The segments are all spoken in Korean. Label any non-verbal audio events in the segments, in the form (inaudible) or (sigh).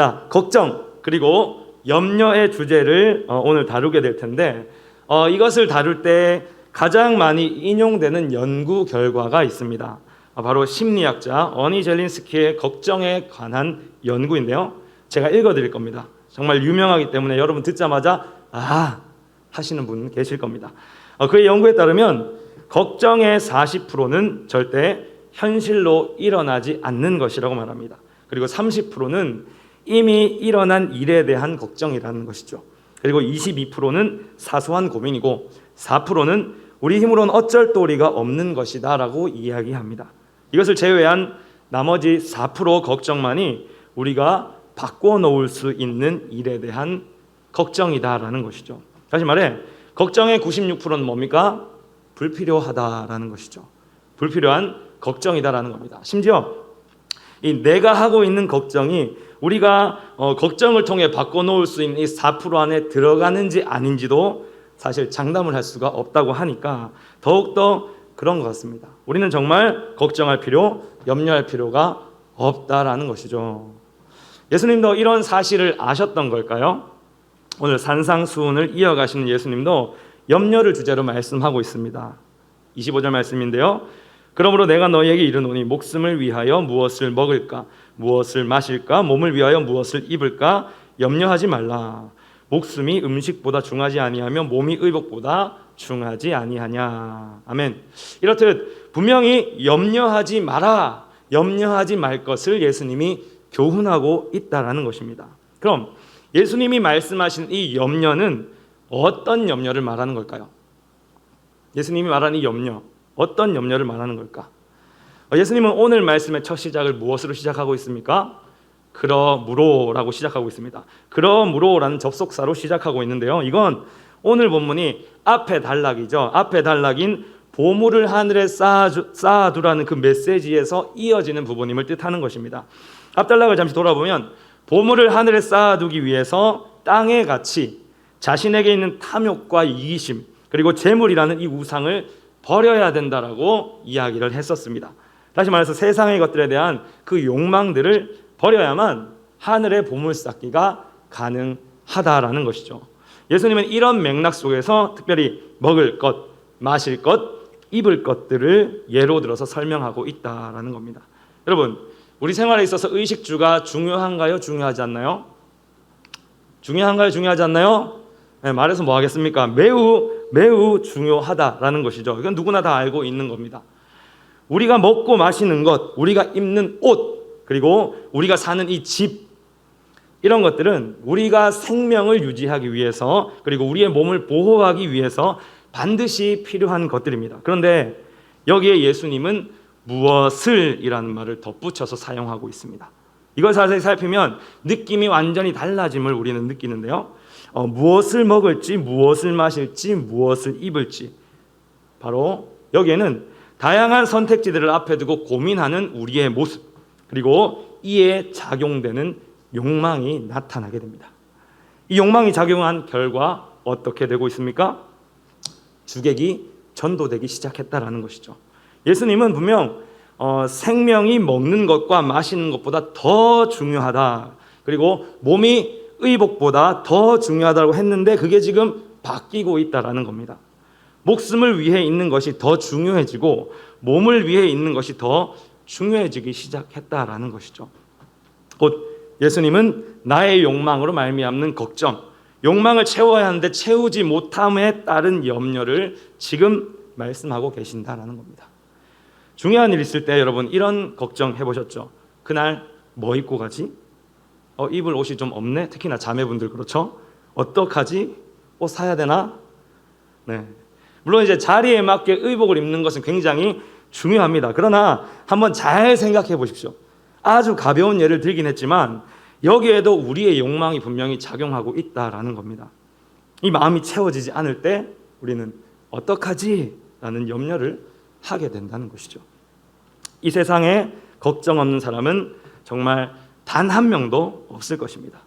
자, 걱정 그리고 염려의 주제를 어, 오늘 다루게 될 텐데 어, 이것을 다룰 때 가장 많이 인용되는 연구 결과가 있습니다. 어, 바로 심리학자 어니 젤린스키의 걱정에 관한 연구인데요. 제가 읽어드릴 겁니다. 정말 유명하기 때문에 여러분 듣자마자 아 하시는 분 계실 겁니다. 어, 그의 연구에 따르면 걱정의 40%는 절대 현실로 일어나지 않는 것이라고 말합니다. 그리고 30%는 이미 일어난 일에 대한 걱정이라는 것이죠. 그리고 22%는 사소한 고민이고 4%는 우리 힘으로는 어쩔 도리가 없는 것이다라고 이야기합니다. 이것을 제외한 나머지 4% 걱정만이 우리가 바꿔 놓을 수 있는 일에 대한 걱정이다라는 것이죠. 다시 말해 걱정의 96%는 뭡니까? 불필요하다라는 것이죠. 불필요한 걱정이다라는 겁니다. 심지어 이 내가 하고 있는 걱정이 우리가 어, 걱정을 통해 바꿔놓을 수 있는 이 4% 안에 들어가는지 아닌지도 사실 장담을 할 수가 없다고 하니까 더욱더 그런 것 같습니다. 우리는 정말 걱정할 필요, 염려할 필요가 없다라는 것이죠. 예수님도 이런 사실을 아셨던 걸까요? 오늘 산상수훈을 이어가시는 예수님도 염려를 주제로 말씀하고 있습니다. 25절 말씀인데요. 그러므로 내가 너희에게 이르노니 목숨을 위하여 무엇을 먹을까? 무엇을 마실까? 몸을 위하여 무엇을 입을까? 염려하지 말라. 목숨이 음식보다 중하지 아니하며 몸이 의복보다 중하지 아니하냐. 아멘. 이렇듯 분명히 염려하지 마라. 염려하지 말 것을 예수님이 교훈하고 있다라는 것입니다. 그럼 예수님이 말씀하신 이 염려는 어떤 염려를 말하는 걸까요? 예수님이 말하는 이 염려 어떤 염려를 말하는 걸까? 어, 예수님은 오늘 말씀의 첫 시작을 무엇으로 시작하고 있습니까? 그러므로라고 시작하고 있습니다. 그러므로라는 접속사로 시작하고 있는데요. 이건 오늘 본문이 앞에 단락이죠. 앞에 단락인 보물을 하늘에 쌓아주, 쌓아두라는 그 메시지에서 이어지는 부분임을 뜻하는 것입니다. 앞 단락을 잠시 돌아보면 보물을 하늘에 쌓아두기 위해서 땅의 가치, 자신에게 있는 탐욕과 이기심, 그리고 재물이라는 이 우상을 버려야 된다라고 이야기를 했었습니다. 다시 말해서 세상의 것들에 대한 그 욕망들을 버려야만 하늘의 보물 쌓기가 가능하다라는 것이죠. 예수님은 이런 맥락 속에서 특별히 먹을 것, 마실 것, 입을 것들을 예로 들어서 설명하고 있다라는 겁니다. 여러분, 우리 생활에 있어서 의식주가 중요한가요? 중요하지 않나요? 중요한가요? 중요하지 않나요? 네, 말해서 뭐 하겠습니까? 매우 매우 중요하다라는 것이죠. 이건 누구나 다 알고 있는 겁니다. 우리가 먹고 마시는 것, 우리가 입는 옷, 그리고 우리가 사는 이 집, 이런 것들은 우리가 생명을 유지하기 위해서, 그리고 우리의 몸을 보호하기 위해서 반드시 필요한 것들입니다. 그런데 여기에 예수님은 무엇을 이라는 말을 덧붙여서 사용하고 있습니다. 이걸 자세히 살피면 느낌이 완전히 달라짐을 우리는 느끼는데요. 어, 무엇을 먹을지, 무엇을 마실지, 무엇을 입을지. 바로 여기에는 다양한 선택지들을 앞에 두고 고민하는 우리의 모습, 그리고 이에 작용되는 욕망이 나타나게 됩니다. 이 욕망이 작용한 결과 어떻게 되고 있습니까? 주객이 전도되기 시작했다라는 것이죠. 예수님은 분명 어, 생명이 먹는 것과 마시는 것보다 더 중요하다. 그리고 몸이 의복보다 더 중요하다고 했는데 그게 지금 바뀌고 있다라는 겁니다. 목숨을 위해 있는 것이 더 중요해지고 몸을 위해 있는 것이 더 중요해지기 시작했다라는 것이죠. 곧 예수님은 나의 욕망으로 말미암는 걱정, 욕망을 채워야 하는데 채우지 못함에 따른 염려를 지금 말씀하고 계신다라는 겁니다. 중요한 일 있을 때 여러분 이런 걱정 해보셨죠? 그날 뭐 입고 가지? 어, 입을 옷이 좀 없네. 특히나 자매분들 그렇죠? 어떡하지? 옷 사야 되나? 네. 물론 이제 자리에 맞게 의복을 입는 것은 굉장히 중요합니다. 그러나 한번 잘 생각해 보십시오. 아주 가벼운 예를 들긴 했지만 여기에도 우리의 욕망이 분명히 작용하고 있다라는 겁니다. 이 마음이 채워지지 않을 때 우리는 어떡하지? 라는 염려를 하게 된다는 것이죠. 이 세상에 걱정 없는 사람은 정말 단 한 명도 없을 것입니다.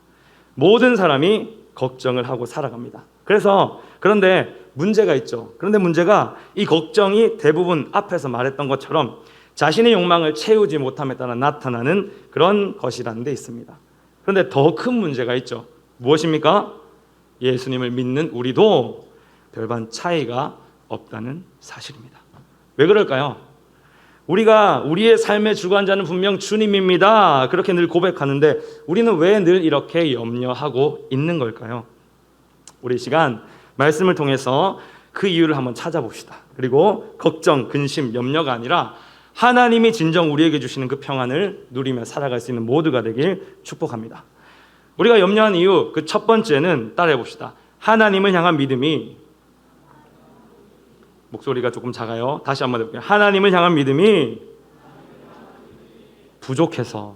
모든 사람이 걱정을 하고 살아갑니다. 그래서 그런데 문제가 있죠. 그런데 문제가 이 걱정이 대부분 앞에서 말했던 것처럼 자신의 욕망을 채우지 못함에 따라 나타나는 그런 것이라는 데 있습니다. 그런데 더 큰 문제가 있죠. 무엇입니까? 예수님을 믿는 우리도 별반 차이가 없다는 사실입니다. 왜 그럴까요? 우리가 우리의 삶의 주관자는 분명 주님입니다. 그렇게 늘 고백하는데 우리는 왜 늘 이렇게 염려하고 있는 걸까요? 우리 이 시간 말씀을 통해서 그 이유를 한번 찾아봅시다. 그리고 걱정, 근심, 염려가 아니라 하나님이 진정 우리에게 주시는 그 평안을 누리며 살아갈 수 있는 모두가 되길 축복합니다. 우리가 염려한 이유 그 첫 번째는 따라해 봅시다. 하나님을 향한 믿음이 목소리가 조금 작아요. 다시 한번 해볼게요. 하나님을 향한 믿음이 부족해서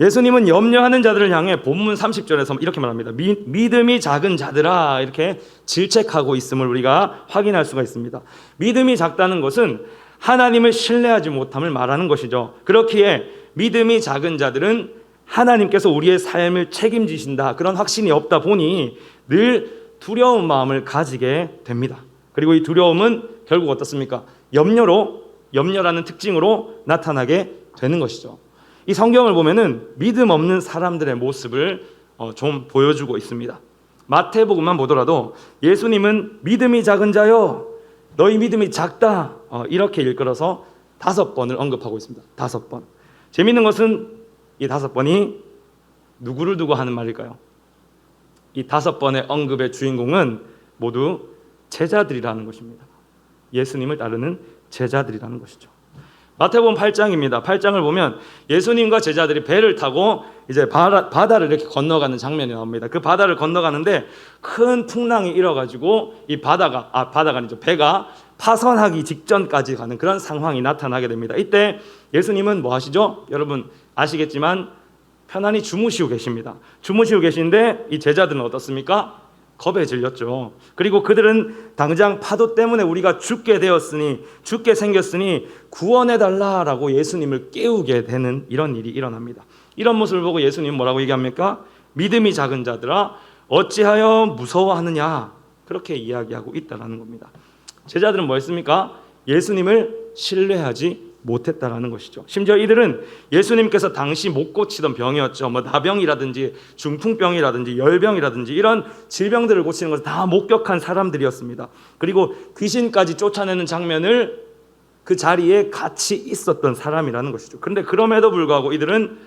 예수님은 염려하는 자들을 향해 본문 30절에서 이렇게 말합니다. 미, 믿음이 작은 자들아 이렇게 질책하고 있음을 우리가 확인할 수가 있습니다. 믿음이 작다는 것은 하나님을 신뢰하지 못함을 말하는 것이죠. 그렇기에 믿음이 작은 자들은 하나님께서 우리의 삶을 책임지신다 그런 확신이 없다 보니 늘 두려운 마음을 가지게 됩니다. 그리고 이 두려움은 결국 어떻습니까? 염려로 염려라는 특징으로 나타나게 되는 것이죠. 이 성경을 보면은 믿음 없는 사람들의 모습을 어, 좀 보여주고 있습니다. 마태복음만 보더라도 예수님은 믿음이 작은 자요, 너희 믿음이 작다 어, 이렇게 일컬어서 다섯 번을 언급하고 있습니다. 다섯 번. 재밌는 것은 이 다섯 번이 누구를 두고 하는 말일까요? 이 다섯 번의 언급의 주인공은 모두 제자들이라는 것입니다. 예수님을 따르는 제자들이라는 것이죠. 마태복음 8장입니다. 8장을 보면 예수님과 제자들이 배를 타고 이제 바다, 를 이렇게 건너가는 장면이 나옵니다. 그 바다를 건너가는데 큰 풍랑이 일어가지고 이 바다가 아 바다가 아니죠 배가 파선하기 직전까지 가는 그런 상황이 나타나게 됩니다. 이때 예수님은 뭐 하시죠? 여러분 아시겠지만 편안히 주무시고 계십니다. 주무시고 계신데 이 제자들은 어떻습니까? 겁에 질렸죠. 그리고 그들은 당장 파도 때문에 우리가 죽게 되었으니 죽게 생겼으니 구원해 달라라고 예수님을 깨우게 되는 이런 일이 일어납니다. 이런 모습을 보고 예수님 뭐라고 얘기합니까? 믿음이 작은 자들아 어찌하여 무서워하느냐 그렇게 이야기하고 있다라는 겁니다. 제자들은 뭐 했습니까? 예수님을 신뢰하지 못했다라는 것이죠. 심지어 이들은 예수님께서 당시 못 고치던 병이었죠. 뭐 나병이라든지 중풍병이라든지 열병이라든지 이런 질병들을 고치는 것을 다 목격한 사람들이었습니다. 그리고 귀신까지 쫓아내는 장면을 그 자리에 같이 있었던 사람이라는 것이죠. 그런데 그럼에도 불구하고 이들은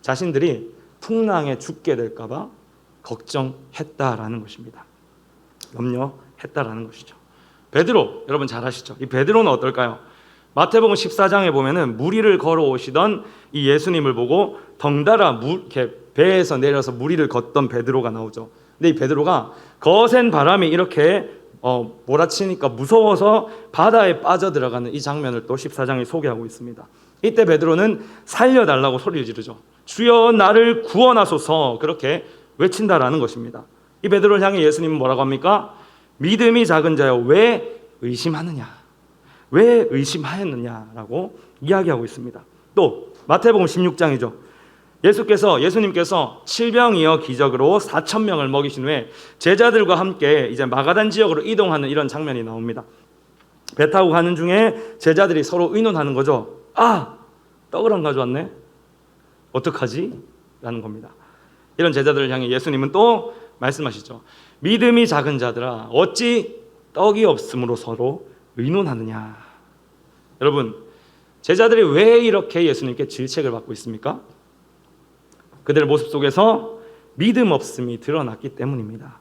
자신들이 풍랑에 죽게 될까봐 걱정했다라는 것입니다. 염려했다라는 것이죠. 베드로 여러분 잘 아시죠? 이 베드로는 어떨까요? 마태복음 14장에 보면은 무리를 걸어오시던 이 예수님을 보고 덩달아 물, 배에서 내려서 무리를 걷던 베드로가 나오죠. 근데 이 베드로가 거센 바람이 이렇게 어, 몰아치니까 무서워서 바다에 빠져 들어가는 이 장면을 또 14장에 소개하고 있습니다. 이때 베드로는 살려달라고 소리를 지르죠. 주여 나를 구원하소서 그렇게 외친다라는 것입니다. 이 베드로를 향해 예수님은 뭐라고 합니까? 믿음이 작은 자여 왜 의심하느냐? 왜 의심하였느냐라고 이야기하고 있습니다. 또 마태복음 16장이죠. 예수께서 예수님께서 칠병이어 기적으로 4천 명을 먹이신 후에 제자들과 함께 이제 마가단 지역으로 이동하는 이런 장면이 나옵니다. 배 타고 가는 중에 제자들이 서로 의논하는 거죠. 아, 떡을 안 가져왔네. 어떡하지? 라는 겁니다. 이런 제자들을 향해 예수님은 또 말씀하시죠. 믿음이 작은 자들아 어찌 떡이 없음으로 서로 의논하느냐. 여러분, 제자들이 왜 이렇게 예수님께 질책을 받고 있습니까? 그들의 모습 속에서 믿음 없음이 드러났기 때문입니다.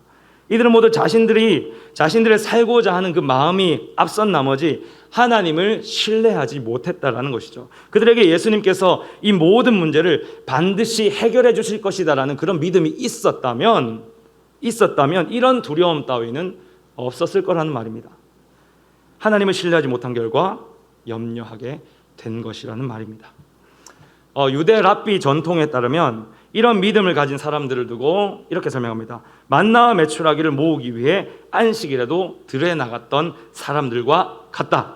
이들은 모두 자신들이 자신들의 살고자 하는 그 마음이 앞선 나머지 하나님을 신뢰하지 못했다라는 것이죠. 그들에게 예수님께서 이 모든 문제를 반드시 해결해 주실 것이다라는 그런 믿음이 있었다면 있었다면 이런 두려움 따위는 없었을 거라는 말입니다. 하나님을 신뢰하지 못한 결과 염려하게 된 것이라는 말입니다. 어, 유대 랍비 전통에 따르면 이런 믿음을 가진 사람들을 두고 이렇게 설명합니다. 만나와 매출하기를 모으기 위해 안식일에도 들에 나갔던 사람들과 같다.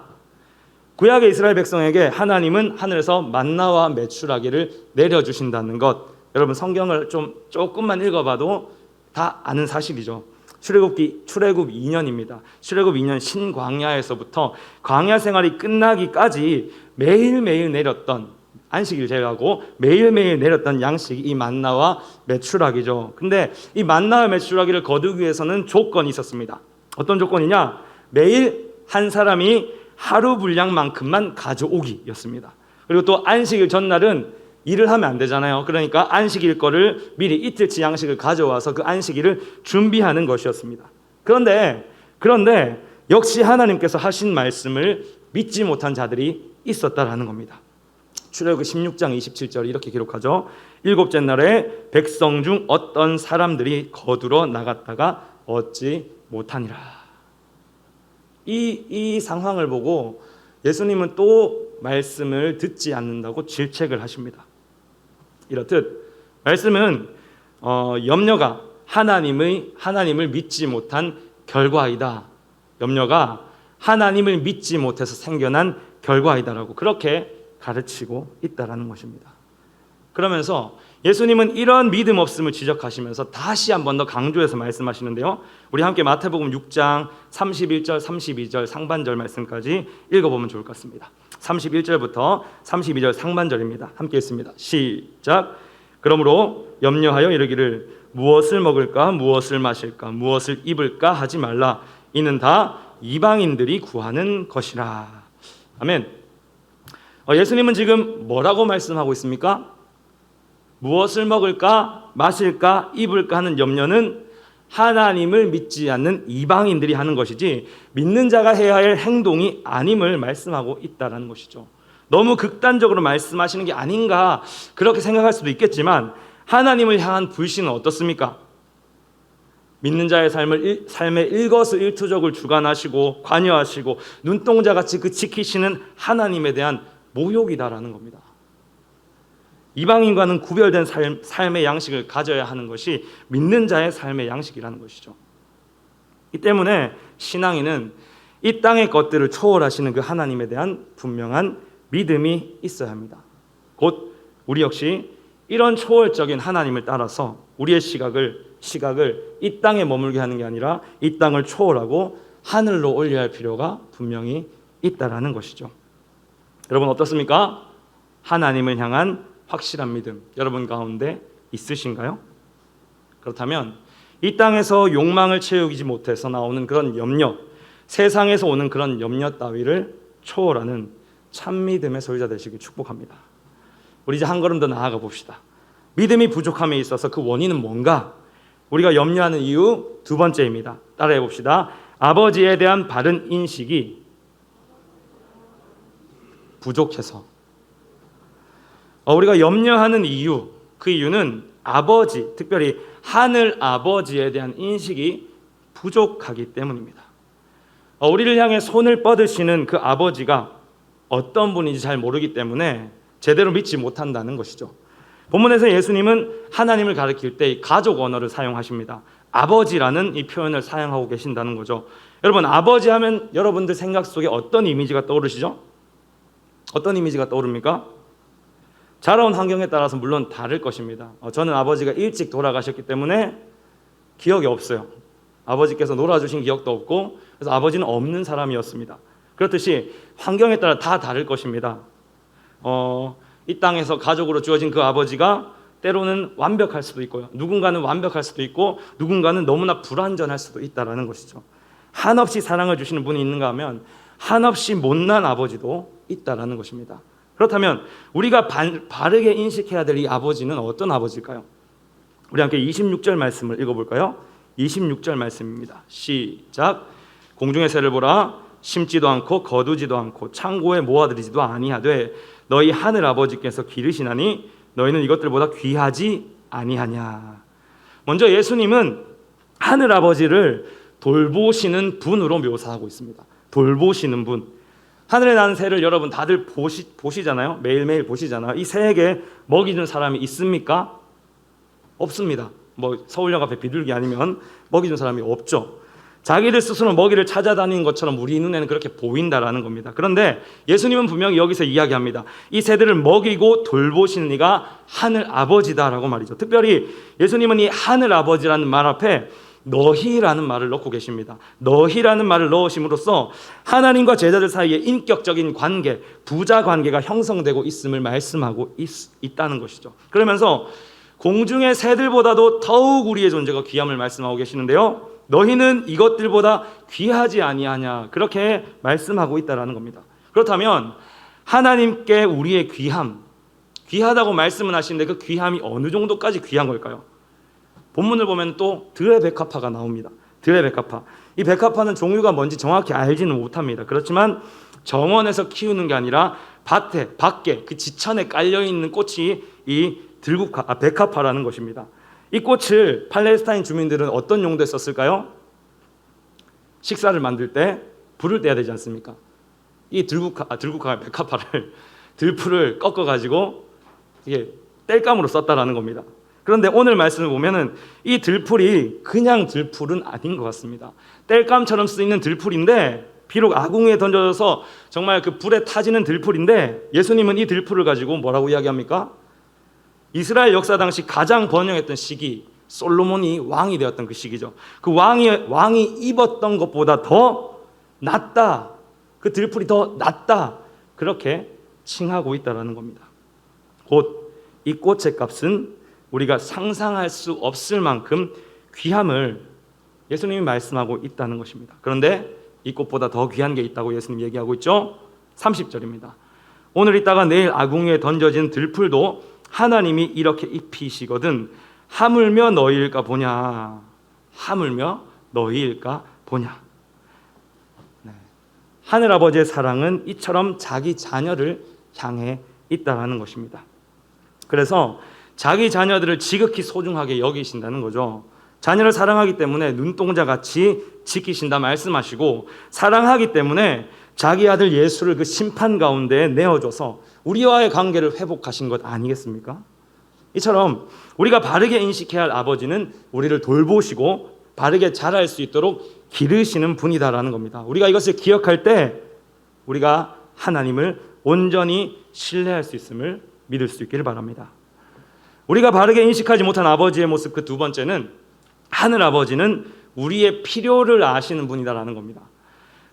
구약의 이스라엘 백성에게 하나님은 하늘에서 만나와 매출하기를 내려주신다는 것. 여러분 성경을 좀 조금만 읽어봐도 다 아는 사실이죠. 출애굽기 출애굽 2년입니다. 출애굽 2년 신광야에서부터 광야 생활이 끝나기까지 매일매일 내렸던 안식일 제외하고 매일매일 내렸던 양식이 이 만나와 메추라기죠. 근데 이 만나와 메추라기를 거두기 위해서는 조건이 있었습니다. 어떤 조건이냐? 매일 한 사람이 하루 분량만큼만 가져오기였습니다. 그리고 또 안식일 전날은 일을 하면 안 되잖아요. 그러니까 안식일 거를 미리 이틀치 양식을 가져와서 그 안식일을 준비하는 것이었습니다. 그런데 그런데 역시 하나님께서 하신 말씀을 믿지 못한 자들이 있었다라는 겁니다. 출애굽 16장 27절 이렇게 기록하죠. 일곱째 날에 백성 중 어떤 사람들이 거두러 나갔다가 얻지 못하니라. 이, 이 상황을 보고 예수님은 또 말씀을 듣지 않는다고 질책을 하십니다. 이렇듯 말씀은 어, 염려가 하나님의 하나님을 믿지 못한 결과이다. 염려가 하나님을 믿지 못해서 생겨난 결과이다라고 그렇게 가르치고 있다라는 것입니다. 그러면서 예수님은 이런 믿음 없음을 지적하시면서 다시 한 번 더 강조해서 말씀하시는데요. 우리 함께 마태복음 6장 31절, 32절 상반절 말씀까지 읽어보면 좋을 것 같습니다. 31절부터 32절 상반절입니다. 함께 읽습니다. 시작. 그러므로 염려하여 이르기를 무엇을 먹을까, 무엇을 마실까, 무엇을 입을까 하지 말라. 이는 다 이방인들이 구하는 것이라. 아멘. 어, 예수님은 지금 뭐라고 말씀하고 있습니까? 무엇을 먹을까, 마실까, 입을까 하는 염려는 하나님을 믿지 않는 이방인들이 하는 것이지 믿는 자가 해야 할 행동이 아님을 말씀하고 있다라는 것이죠. 너무 극단적으로 말씀하시는 게 아닌가 그렇게 생각할 수도 있겠지만 하나님을 향한 불신은 어떻습니까? 믿는 자의 삶을 일, 삶의 일거수 일투족을 주관하시고 관여하시고 눈동자 같이 그 지키시는 하나님에 대한 모욕이다라는 겁니다. 이방인과는 구별된 삶, 삶의 양식을 가져야 하는 것이 믿는 자의 삶의 양식이라는 것이죠. 이 때문에 신앙인은 이 땅의 것들을 초월하시는 그 하나님에 대한 분명한 믿음이 있어야 합니다. 곧 우리 역시 이런 초월적인 하나님을 따라서 우리의 시각을 시각을 이 땅에 머물게 하는 게 아니라 이 땅을 초월하고 하늘로 올려야 할 필요가 분명히 있다라는 것이죠. 여러분 어떻습니까? 하나님을 향한 확실한 믿음 여러분 가운데 있으신가요? 그렇다면 이 땅에서 욕망을 채우지 못해서 나오는 그런 염려, 세상에서 오는 그런 염려 따위를 초월하는 참 믿음의 소유자 되시길 축복합니다. 우리 이제 한 걸음 더 나아가 봅시다. 믿음이 부족함에 있어서 그 원인은 뭔가? 우리가 염려하는 이유 두 번째입니다. 따라해 봅시다. 아버지에 대한 바른 인식이 부족해서 어, 우리가 염려하는 이유, 그 이유는 아버지, 특별히 하늘 아버지에 대한 인식이 부족하기 때문입니다. 어, 우리를 향해 손을 뻗으시는 그 아버지가 어떤 분인지 잘 모르기 때문에 제대로 믿지 못한다는 것이죠. 본문에서 예수님은 하나님을 가리킬 때 가족 언어를 사용하십니다. 아버지라는 이 표현을 사용하고 계신다는 거죠. 여러분, 아버지 하면 여러분들 생각 속에 어떤 이미지가 떠오르시죠? 어떤 이미지가 떠오릅니까? 자라온 환경에 따라서 물론 다를 것입니다. 어, 저는 아버지가 일찍 돌아가셨기 때문에 기억이 없어요. 아버지께서 놀아주신 기억도 없고 그래서 아버지는 없는 사람이었습니다. 그렇듯이 환경에 따라 다 다를 것입니다. 어, 이 땅에서 가족으로 주어진 그 아버지가 때로는 완벽할 수도 있고요. 누군가는 완벽할 수도 있고 누군가는 너무나 불완전할 수도 있다라는 것이죠. 한없이 사랑을 주시는 분이 있는가 하면 한없이 못난 아버지도 있다라는 것입니다. 그렇다면 우리가 바르게 인식해야 될 이 아버지는 어떤 아버지일까요? 우리 함께 26절 말씀을 읽어볼까요? 26절 말씀입니다. 시작. 공중의 새를 보라. 심지도 않고 거두지도 않고 창고에 모아들이지도 아니하되 너희 하늘 아버지께서 기르시나니 너희는 이것들보다 귀하지 아니하냐. 먼저 예수님은 하늘 아버지를 돌보시는 분으로 묘사하고 있습니다. 돌보시는 분. 하늘에 나는 새를 여러분 다들 보시, 보시잖아요. 매일매일 보시잖아요. 이 새에게 먹이 준 사람이 있습니까? 없습니다. 뭐 서울역 앞에 비둘기 아니면 먹이 준 사람이 없죠. 자기들 스스로 먹이를 찾아다니는 것처럼 우리 눈에는 그렇게 보인다라는 겁니다. 그런데 예수님은 분명히 여기서 이야기합니다. 이 새들을 먹이고 돌보시는 이가 하늘 아버지다라고 말이죠. 특별히 예수님은 이 하늘 아버지라는 말 앞에 너희라는 말을 넣고 계십니다. 너희라는 말을 넣으심으로써 하나님과 제자들 사이에 인격적인 관계, 부자 관계가 형성되고 있음을 말씀하고 있, 있다는 것이죠. 그러면서 공중의 새들보다도 더욱 우리의 존재가 귀함을 말씀하고 계시는데요. 너희는 이것들보다 귀하지 아니하냐 그렇게 말씀하고 있다라는 겁니다. 그렇다면 하나님께 우리의 귀함 귀하다고 말씀은 하시는데 그 귀함이 어느 정도까지 귀한 걸까요? 본문을 보면 또 백합화가 나옵니다. 백합화. 이 백합화는 종류가 뭔지 정확히 알지는 못합니다. 그렇지만 정원에서 키우는 게 아니라 밭에 밖에 그 지천에 깔려 있는 꽃이 이 들국화 아, 백합화라는 것입니다. 이 꽃을 팔레스타인 주민들은 어떤 용도에 썼을까요? 식사를 만들 때 불을 떼야 되지 않습니까? 이 들국화 아, 들국화 백합화를 (laughs) 들풀을 꺾어 가지고 이게 땔감으로 썼다라는 겁니다. 그런데 오늘 말씀을 보면은 이 들풀이 그냥 들풀은 아닌 것 같습니다. 땔감처럼 쓰이는 들풀인데 비록 아궁이에 던져져서 정말 그 불에 타지는 들풀인데 예수님은 이 들풀을 가지고 뭐라고 이야기합니까? 이스라엘 역사 당시 가장 번영했던 시기 솔로몬이 왕이 되었던 그 시기죠. 그 왕이 왕이 입었던 것보다 더 낫다. 그 들풀이 더 낫다. 그렇게 칭하고 있다라는 겁니다. 곧 이 꽃의 값은 우리가 상상할 수 없을 만큼 귀함을 예수님이 말씀하고 있다는 것입니다. 그런데 이 꽃보다 더 귀한 게 있다고 예수님 얘기하고 있죠. 30절입니다. 오늘 있다가 내일 아궁이에 던져진 들풀도 하나님이 이렇게 입히시거든 하물며 너희일까 보냐 하물며 너희일까 보냐 네. 하늘 아버지의 사랑은 이처럼 자기 자녀를 향해 있다라는 것입니다. 그래서 자기 자녀들을 지극히 소중하게 여기신다는 거죠. 자녀를 사랑하기 때문에 눈동자 같이 지키신다 말씀하시고 사랑하기 때문에 자기 아들 예수를 그 심판 가운데 내어줘서 우리와의 관계를 회복하신 것 아니겠습니까? 이처럼 우리가 바르게 인식해야 할 아버지는 우리를 돌보시고 바르게 자랄 수 있도록 기르시는 분이다라는 겁니다. 우리가 이것을 기억할 때 우리가 하나님을 온전히 신뢰할 수 있음을 믿을 수 있기를 바랍니다. 우리가 바르게 인식하지 못한 아버지의 모습 그 두 번째는 하늘 아버지는 우리의 필요를 아시는 분이다라는 겁니다.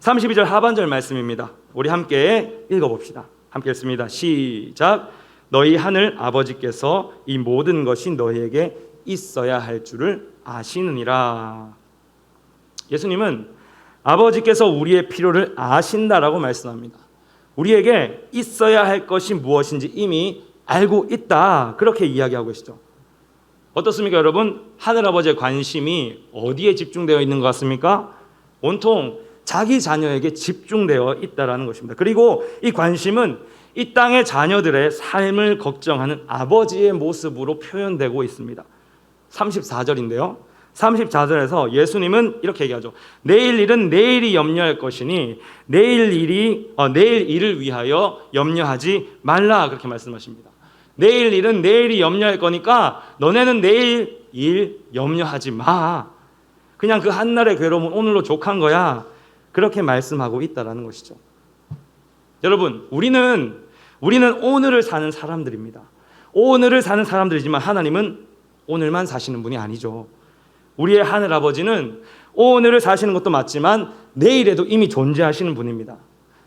32절 하반절 말씀입니다. 우리 함께 읽어 봅시다. 함께 읽습니다. 시작. 너희 하늘 아버지께서 이 모든 것이 너희에게 있어야 할 줄을 아시느니라. 예수님은 아버지께서 우리의 필요를 아신다라고 말씀합니다. 우리에게 있어야 할 것이 무엇인지 이미 알고 있다. 그렇게 이야기하고 계시죠. 어떻습니까, 여러분? 하늘아버지의 관심이 어디에 집중되어 있는 것 같습니까? 온통 자기 자녀에게 집중되어 있다라는 것입니다. 그리고 이 관심은 이 땅의 자녀들의 삶을 걱정하는 아버지의 모습으로 표현되고 있습니다. 34절인데요. 34절에서 예수님은 이렇게 얘기하죠. 내일 일은 내일이 염려할 것이니 내일 일이 어, 내일 일을 위하여 염려하지 말라 그렇게 말씀하십니다. 내일 일은 내일이 염려할 거니까 너네는 내일 일 염려하지 마. 그냥 그 한날의 괴로움은 오늘로 족한 거야. 그렇게 말씀하고 있다라는 것이죠. 여러분, 우리는 우리는 오늘을 사는 사람들입니다. 오늘을 사는 사람들이지만 하나님은 오늘만 사시는 분이 아니죠. 우리의 하늘 아버지는 오늘을 사시는 것도 맞지만 내일에도 이미 존재하시는 분입니다.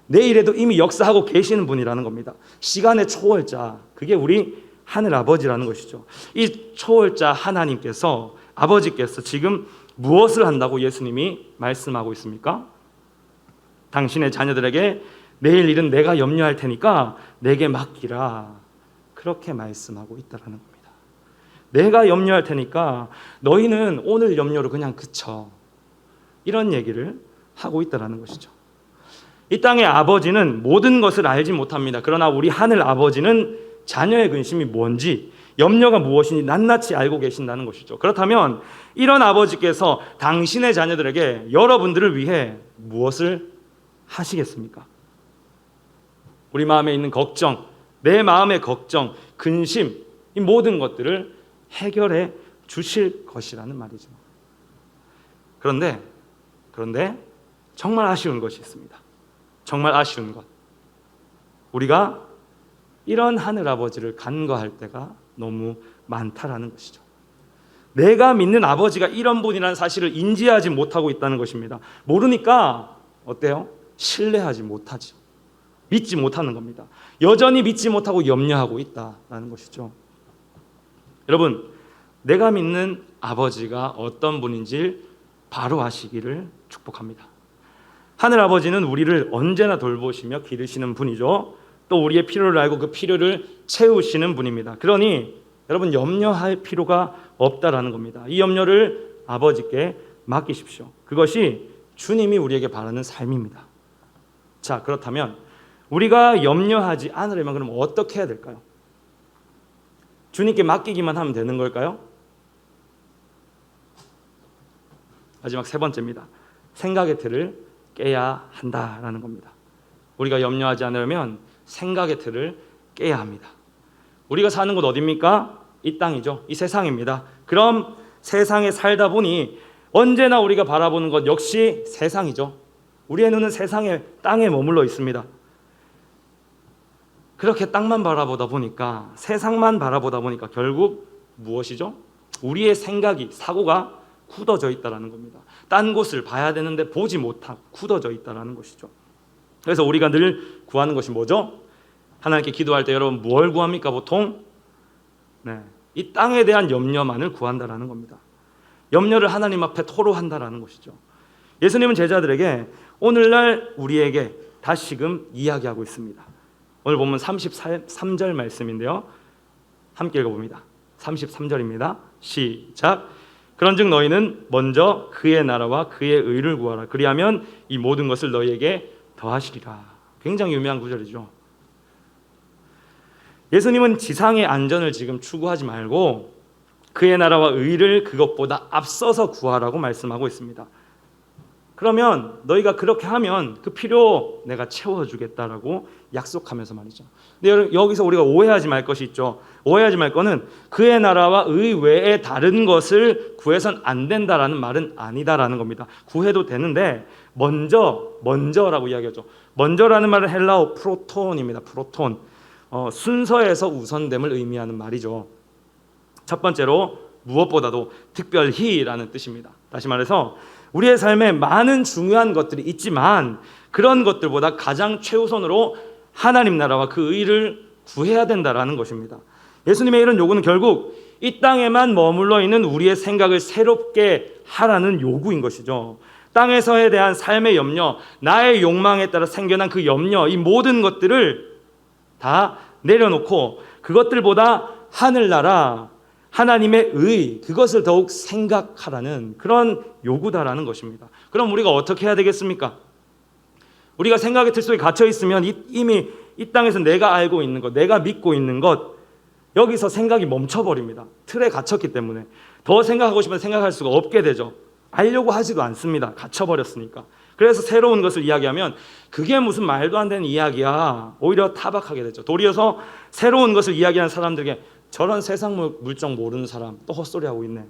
내일에도 이미 역사하고 계시는 분이라는 겁니다. 시간의 초월자, 그게 우리 하늘 아버지라는 것이죠. 이 초월자 하나님께서 아버지께서 지금 무엇을 한다고 예수님이 말씀하고 있습니까? 당신의 자녀들에게 내일 일은 내가 염려할 테니까 내게 맡기라. 그렇게 말씀하고 있다라는 겁니다. 내가 염려할 테니까 너희는 오늘 염려로 그냥 그쳐. 이런 얘기를 하고 있다라는 것이죠. 이 땅의 아버지는 모든 것을 알지 못합니다. 그러나 우리 하늘 아버지는 자녀의 근심이 뭔지, 염려가 무엇인지 낱낱이 알고 계신다는 것이죠. 그렇다면 이런 아버지께서 당신의 자녀들에게 여러분들을 위해 무엇을 하시겠습니까? 우리 마음에 있는 걱정, 내 마음의 걱정, 근심, 이 모든 것들을 해결해 주실 것이라는 말이죠. 그런데, 그런데 정말 아쉬운 것이 있습니다. 정말 아쉬운 것. 우리가 이런 하늘 아버지를 간과할 때가 너무 많다라는 것이죠. 내가 믿는 아버지가 이런 분이라는 사실을 인지하지 못하고 있다는 것입니다. 모르니까 어때요? 신뢰하지 못하죠. 믿지 못하는 겁니다. 여전히 믿지 못하고 염려하고 있다라는 것이죠. 여러분, 내가 믿는 아버지가 어떤 분인지 바로 아시기를 축복합니다. 하늘 아버지는 우리를 언제나 돌보시며 기르시는 분이죠. 또 우리의 필요를 알고 그 필요를 채우시는 분입니다. 그러니 여러분 염려할 필요가 없다라는 겁니다. 이 염려를 아버지께 맡기십시오. 그것이 주님이 우리에게 바라는 삶입니다. 자, 그렇다면 우리가 염려하지 않으려면 그럼 어떻게 해야 될까요? 주님께 맡기기만 하면 되는 걸까요? 마지막 세 번째입니다. 생각의 틀을 깨야 한다라는 겁니다. 우리가 염려하지 않으려면 생각의 틀을 깨야 합니다. 우리가 사는 곳 어디입니까? 이 땅이죠. 이 세상입니다. 그럼 세상에 살다 보니 언제나 우리가 바라보는 것 역시 세상이죠. 우리의 눈은 세상에 땅에 머물러 있습니다. 그렇게 땅만 바라보다 보니까 세상만 바라보다 보니까 결국 무엇이죠? 우리의 생각이 사고가 굳어져 있다라는 겁니다. 딴 곳을 봐야 되는데 보지 못하고 굳어져 있다라는 것이죠. 그래서 우리가 늘 구하는 것이 뭐죠? 하나님께 기도할 때 여러분 뭘 구합니까 보통? 네, 이 땅에 대한 염려만을 구한다라는 겁니다. 염려를 하나님 앞에 토로한다라는 것이죠. 예수님은 제자들에게 오늘날 우리에게 다시금 이야기하고 있습니다. 오늘 보면 33절 말씀인데요. 함께 읽어봅니다. 33절입니다. 시작. 그런즉 너희는 먼저 그의 나라와 그의 의를 구하라. 그리하면 이 모든 것을 너희에게 더하시리라. 굉장히 유명한 구절이죠. 예수님은 지상의 안전을 지금 추구하지 말고 그의 나라와 의를 그것보다 앞서서 구하라고 말씀하고 있습니다. 그러면 너희가 그렇게 하면 그 필요 내가 채워주겠다라고 약속하면서 말이죠. 근데 여기서 우리가 오해하지 말 것이 있죠. 오해하지 말 거는 그의 나라와 의 외에 다른 것을 구해선 안 된다라는 말은 아니다라는 겁니다. 구해도 되는데 먼저 먼저라고 이야기하죠. 먼저라는 말은 헬라어 프로톤입니다. 프로톤. 어, 순서에서 우선됨을 의미하는 말이죠. 첫 번째로 무엇보다도 특별히라는 뜻입니다. 다시 말해서 우리의 삶에 많은 중요한 것들이 있지만 그런 것들보다 가장 최우선으로 하나님 나라와 그 의를 구해야 된다라는 것입니다. 예수님의 이런 요구는 결국 이 땅에만 머물러 있는 우리의 생각을 새롭게 하라는 요구인 것이죠. 땅에서에 대한 삶의 염려, 나의 욕망에 따라 생겨난 그 염려, 이 모든 것들을 다 내려놓고 그것들보다 하늘나라, 하나님의 의, 그것을 더욱 생각하라는 그런 요구다라는 것입니다. 그럼 우리가 어떻게 해야 되겠습니까? 우리가 생각의 틀 속에 갇혀 있으면 이미 이 땅에서 내가 알고 있는 것, 내가 믿고 있는 것, 여기서 생각이 멈춰버립니다. 틀에 갇혔기 때문에. 더 생각하고 싶으면 생각할 수가 없게 되죠. 알려고 하지도 않습니다. 갇혀버렸으니까. 그래서 새로운 것을 이야기하면 그게 무슨 말도 안 되는 이야기야. 오히려 타박하게 되죠. 도리어서 새로운 것을 이야기하는 사람들에게 저런 세상 물정 모르는 사람 또 헛소리하고 있네.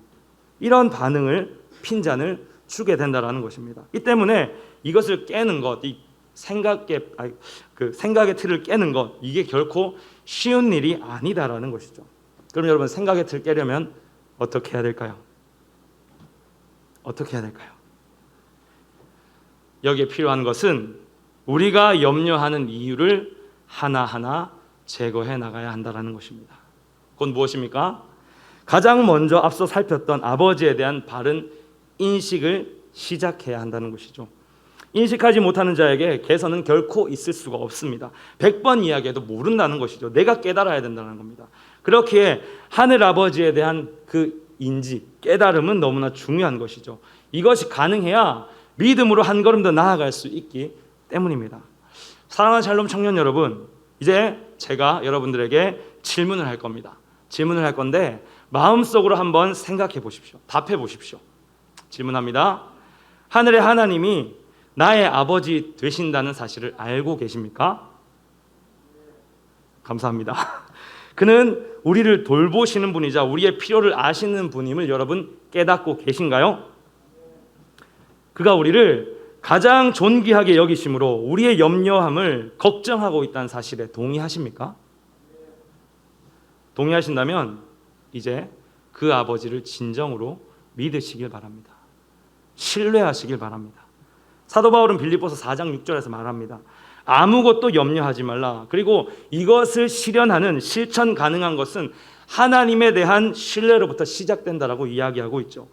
이런 반응을 핀잔을 주게 된다라는 것입니다. 이 때문에 이것을 깨는 것, 이 생각의 그 생각의 틀을 깨는 것 이게 결코 쉬운 일이 아니다라는 것이죠. 그럼 여러분 생각의 틀 깨려면 어떻게 해야 될까요? 어떻게 해야 될까요? 여기에 필요한 것은 우리가 염려하는 이유를 하나하나 제거해 나가야 한다라는 것입니다. 그건 무엇입니까? 가장 먼저 앞서 살폈던 아버지에 대한 바른 인식을 시작해야 한다는 것이죠. 인식하지 못하는 자에게 개선은 결코 있을 수가 없습니다. 100번 이야기해도 모른다는 것이죠. 내가 깨달아야 된다는 겁니다. 그렇기에 하늘 아버지에 대한 그 인지, 깨달음은 너무나 중요한 것이죠. 이것이 가능해야 믿음으로 한 걸음 더 나아갈 수 있기 때문입니다. 사랑하는 샬롬 청년 여러분, 이제 제가 여러분들에게 질문을 할 겁니다. 질문을 할 건데 마음속으로 한번 생각해 보십시오. 답해 보십시오. 질문합니다. 하늘의 하나님이 나의 아버지 되신다는 사실을 알고 계십니까? 감사합니다. (laughs) 그는 우리를 돌보시는 분이자 우리의 필요를 아시는 분임을 여러분 깨닫고 계신가요? 그가 우리를 가장 존귀하게 여기심으로 우리의 염려함을 걱정하고 있다는 사실에 동의하십니까? 동의하신다면 이제 그 아버지를 진정으로 믿으시길 바랍니다. 신뢰하시길 바랍니다. 사도 바울은 빌립보서 4장 6절에서 말합니다. 아무것도 염려하지 말라. 그리고 이것을 실현하는 실천 가능한 것은 하나님에 대한 신뢰로부터 시작된다라고 이야기하고 있죠.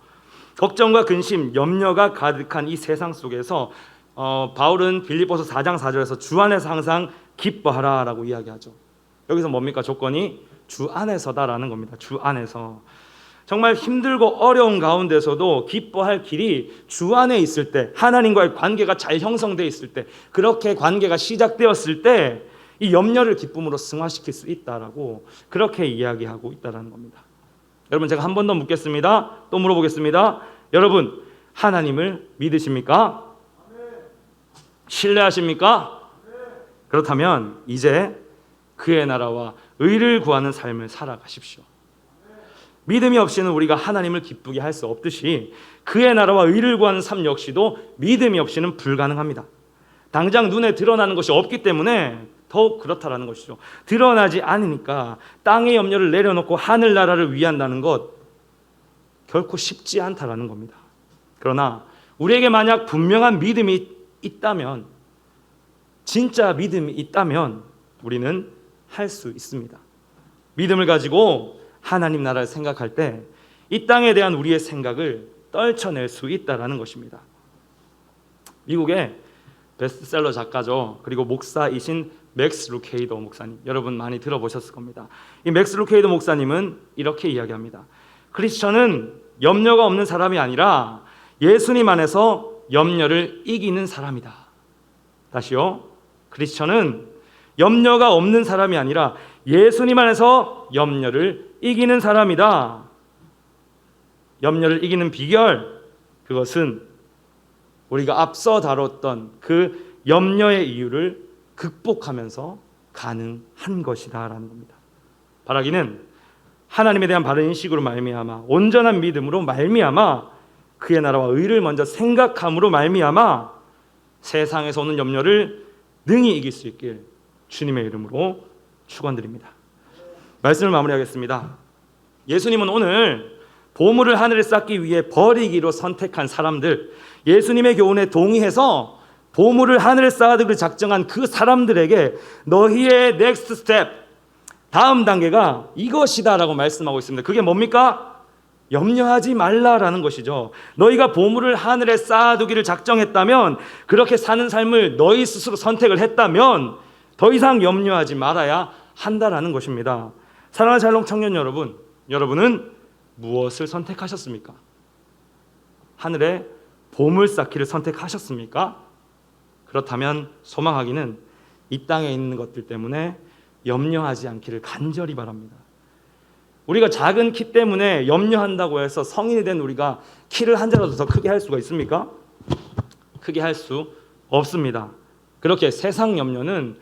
걱정과 근심, 염려가 가득한 이 세상 속에서 어, 바울은 빌립보서 4장 4절에서 주 안에서 항상 기뻐하라라고 이야기하죠. 여기서 뭡니까 조건이 주 안에서다라는 겁니다. 주 안에서 정말 힘들고 어려운 가운데서도 기뻐할 길이 주 안에 있을 때 하나님과의 관계가 잘 형성되어 있을 때 그렇게 관계가 시작되었을 때 이 염려를 기쁨으로 승화시킬 수 있다라고 그렇게 이야기하고 있다라는 겁니다. 여러분 제가 한 번 더 묻겠습니다. 또 물어보겠습니다. 여러분 하나님을 믿으십니까? 신뢰하십니까? 그렇다면 이제 그의 나라와 의를 구하는 삶을 살아가십시오. 믿음이 없이는 우리가 하나님을 기쁘게 할 수 없듯이 그의 나라와 의를 구하는 삶 역시도 믿음이 없이는 불가능합니다. 당장 눈에 드러나는 것이 없기 때문에 더욱 그렇다라는 것이죠. 드러나지 않으니까 땅의 염려를 내려놓고 하늘 나라를 위한다는 것 결코 쉽지 않다라는 겁니다. 그러나 우리에게 만약 분명한 믿음이 있다면 진짜 믿음이 있다면 우리는 할 수 있습니다. 믿음을 가지고 하나님 나라를 생각할 때 이 땅에 대한 우리의 생각을 떨쳐낼 수 있다라는 것입니다. 미국의 베스트셀러 작가죠. 그리고 목사이신 맥스 루케이도 목사님. 여러분 많이 들어보셨을 겁니다. 이 맥스 루케이도 목사님은 이렇게 이야기합니다. 크리스천은 염려가 없는 사람이 아니라 예수님 안에서 염려를 이기는 사람이다. 다시요. 크리스천은 염려가 없는 사람이 아니라 예수님 안에서 염려를 이기는 사람이다. 염려를 이기는 비결 그것은 우리가 앞서 다뤘던 그 염려의 이유를 극복하면서 가능한 것이다라는 겁니다. 바라기는 하나님에 대한 바른 인식으로 말미암아 온전한 믿음으로 말미암아 그의 나라와 의를 먼저 생각함으로 말미암아 세상에서 오는 염려를 능히 이길 수 있길 주님의 이름으로 축원드립니다. 말씀을 마무리하겠습니다. 예수님은 오늘 보물을 하늘에 쌓기 위해 버리기로 선택한 사람들, 예수님의 교훈에 동의해서 보물을 하늘에 쌓아두기를 작정한 그 사람들에게 너희의 넥스트 스텝, 다음 단계가 이것이다라고 말씀하고 있습니다. 그게 뭡니까? 염려하지 말라라는 것이죠. 너희가 보물을 하늘에 쌓아두기를 작정했다면, 그렇게 사는 삶을 너희 스스로 선택을 했다면, 더 이상 염려하지 말아야 한다라는 것입니다. 사랑하는 잘롱 청년 여러분, 여러분은 무엇을 선택하셨습니까? 하늘에 보물 쌓기를 선택하셨습니까? 그렇다면 소망하기는 이 땅에 있는 것들 때문에 염려하지 않기를 간절히 바랍니다. 우리가 작은 키 때문에 염려한다고 해서 성인이 된 우리가 키를 한 자라도 더 크게 할 수가 있습니까? 크게 할 수 없습니다. 그렇게 세상 염려는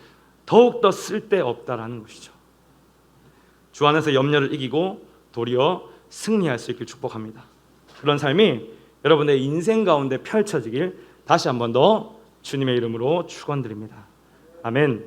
더욱더 쓸데없다라는 것이죠. 주 안에서 염려를 이기고 도리어 승리할 수 있길 축복합니다. 그런 삶이 여러분의 인생 가운데 펼쳐지길 다시 한 번 더 주님의 이름으로 축원드립니다. 아멘.